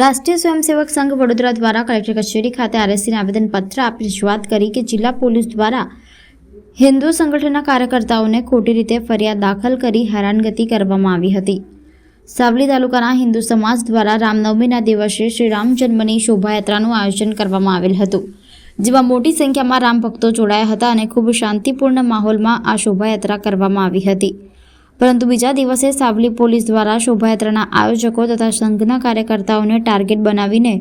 રાષ્ટ્રીય સ્વયંસેવક સંઘ વડોદરા દ્વારા કલેક્ટર કચેરી ખાતે આરએસસીને આવેદનપત્ર આપી રજૂઆત કરી કે જિલ્લા પોલીસ દ્વારા હિન્દુ સંગઠનના કાર્યકર્તાઓને ખોટી રીતે ફરિયાદ દાખલ કરી હેરાનગતિ કરવામાં આવી હતી. સાવલી તાલુકાના હિન્દુ સમાજ દ્વારા રામનવમીના દિવસે શ્રી રામ જન્મની શોભાયાત્રાનું આયોજન કરવામાં આવેલ હતું, જેમાં મોટી સંખ્યામાં રામ ભક્તો જોડાયા હતા અને ખૂબ શાંતિપૂર્ણ માહોલમાં આ શોભાયાત્રા કરવામાં આવી હતી. પરંતુ બીજા દિવસે સાવલી પોલીસ દ્વારા શોભાયાત્રાના આયોજકો તથા સંઘના કાર્યકર્તાઓને ટાર્ગેટ બનાવીને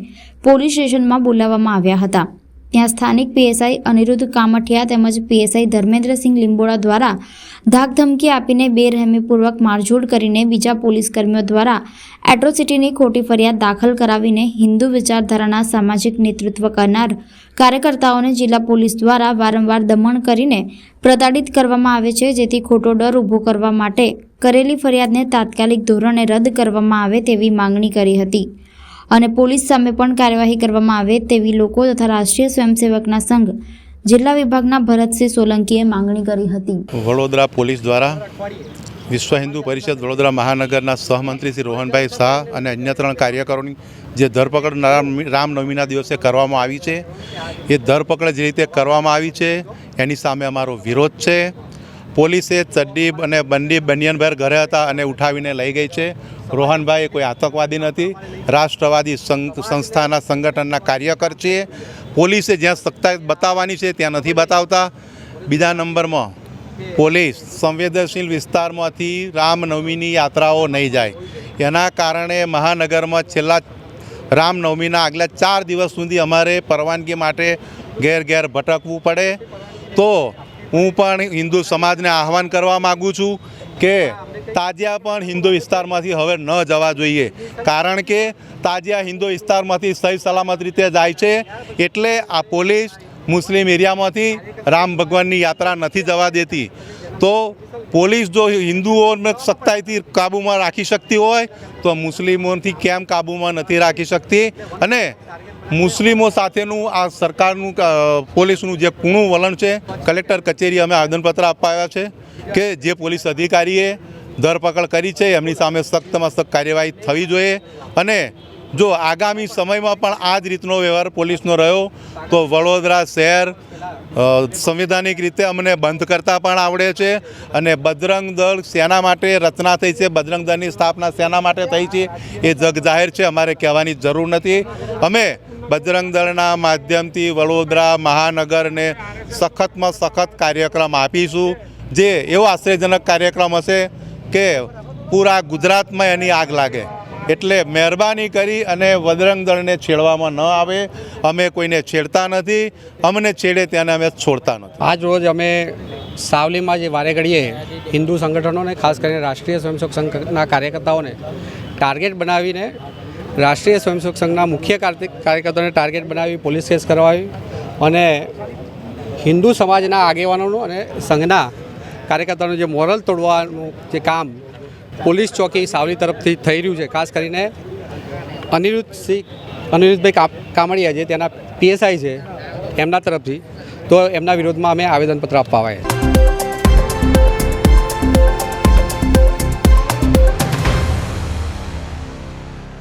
પોલીસ સ્ટેશનમાં બોલાવવામાં આવ્યા હતા. ત્યાં સ્થાનિક પીએસઆઈ અનિરુદ્ધ કામઠિયા તેમજ પીએસઆઈ ધર્મેન્દ્રસિંહ લીંબોડા દ્વારા ધાકધમકી આપીને બેરહેમીપૂર્વક મારઝૂડ કરીને બીજા પોલીસ કર્મીઓ દ્વારા એટ્રોસિટીની ખોટી ફરિયાદ દાખલ કરાવીને હિન્દુ વિચારધારાના સામાજિક નેતૃત્વ કરનાર કાર્યકર્તાઓને જિલ્લા પોલીસ દ્વારા વારંવાર દમણ કરીને પ્રતાડિત કરવામાં આવે છે, જેથી ખોટો ડર ઊભો કરવા માટે કરેલી ફરિયાદને તાત્કાલિક ધોરણે રદ કરવામાં આવે તેવી માંગણી કરી હતી. અને પોલીસ સામે પણ કાર્યવાહી કરવામાં આવે તેવી લોકો તથા રાષ્ટ્રીય સ્વયંસેવકના સંઘ જિલ્લા વિભાગના ભરતસિંહ સોલંકીએ માંગણી કરી હતી. વડોદરા પોલીસ દ્વારા વિશ્વ હિન્દુ પરિષદ વડોદરા મહાનગરના સહમંત્રી શ્રી રોહનભાઈ શાહ અને અન્ય ત્રણ કાર્યકરોની જે ધરપકડ રામનવમીના દિવસે કરવામાં આવી છે, એ ધરપકડ જે રીતે કરવામાં આવી છે, એની સામે અમારો વિરોધ છે. પોલીસે ચડ્ડી અને બંડી બનિયનભાઈ ઘરે હતા અને ઉઠાવીને લઈ ગઈ છે. રોહનભાઈ કોઈ આતંકવાદી નથી. રાષ્ટ્રવાદી સંસ્થાના સંગઠનના કાર્યકર છે પોલીસે જ્યાં સત્તા બતાવવાની છે ત્યાં નથી બતાવતા. બીજા નંબરમાં, પોલીસ સંવેદનશીલ વિસ્તારમાંથી રામનવમીની યાત્રાઓ નહીં જાય. એના કારણે મહાનગરમાં છેલ્લા રામનવમીના આગલા ચાર દિવસ સુધી અમારે પરવાનગી માટે ઘેર ઘેર ભટકવું પડે. તો હું પણ હિન્દુ સમાજને આહવાન કરવા માગું છું કે તાજિયા પણ હિન્દુ વિસ્તારમાંથી હવે ન જવા જોઈએ. કારણ કે તાજિયા હિન્દુ વિસ્તારમાંથી સહી સલામત રીતે જાય છે એટલે આ પોલીસ મુસ્લિમ એરિયામાંથી રામ ભગવાનની યાત્રા નથી જવા દેતી. તો પોલીસ જો હિન્દુઓને સખ્તાઈથી કાબૂમાં રાખી શકતી હોય, તો મુસ્લિમોથી કેમ કાબૂમાં નથી રાખી શકતી? અને મુસ્લિમો સાથેનું આ સરકારનું પોલીસનું જે કૂણું વલણ છે, કલેક્ટર કચેરી અમે આવેદનપત્ર આપવા છે કે જે પોલીસ અધિકારીએ ધરપકડ કરી છે, એમની સામે સખ્તમાં સખ્ત કાર્યવાહી થવી જોઈએ. અને જો આગામી સમયમાં પણ આ જ રીતનો વ્યવહાર પોલીસનો રહ્યો, તો વડોદરા શહેર સંવિધાનિક રીતે અમને બંધ કરતા પણ આવડે છે. અને બજરંગ દળ સેના માટે રચના થઈ છે, બજરંગ દળની સ્થાપના સેના માટે થઈ છે. એ જગ જાહેર છે, અમારે કહેવાની જરૂર નથી. અમે બજરંગ દળના માધ્યમથી વડોદરા મહાનગરને સખતમાં સખત કાર્યક્રમ આપીશું. જે એવો આશ્ચર્યજનક કાર્યક્રમ હશે કે પૂરા ગુજરાતમાં એની આગ લાગે. એટલે મહેરબાની કરી અને બજરંગ દળને છેડવામાં ન આવે. અમે કોઈને છેડતા નથી. અમને છેડે તેને અમે છોડતા નથી. આજ રોજ અમે સાવલીમાં જે વારે ઘડીએ હિન્દુ સંગઠનોને, ખાસ કરીને રાષ્ટ્રીય સ્વયંસેવક સંઘના કાર્યકર્તાઓને, ટાર્ગેટ બનાવીને રાષ્ટ્રીય સ્વયંસેવક સંઘના મુખ્ય કાર્તિ- કાર્યકર્તાઓને ટાર્ગેટ બનાવી, પોલીસ કેસ કરવાવી અને હિન્દુ સમાજના આગેવાનોનું અને સંઘના કાર્યકર્તાઓનું જે મોરલ તોડવાનું જે કામ પોલીસ ચોકી સાવલી તરફથી થઈ રહ્યું છે, ખાસ કરીને અનિરુદ્ધ સિંહ, અનિરુદ્ધભાઈ કામડિયા જે તેના પીએસઆઈ છે એમના તરફથી, તો એમના વિરોધમાં અમે આવેદનપત્ર આપવા આવ્યા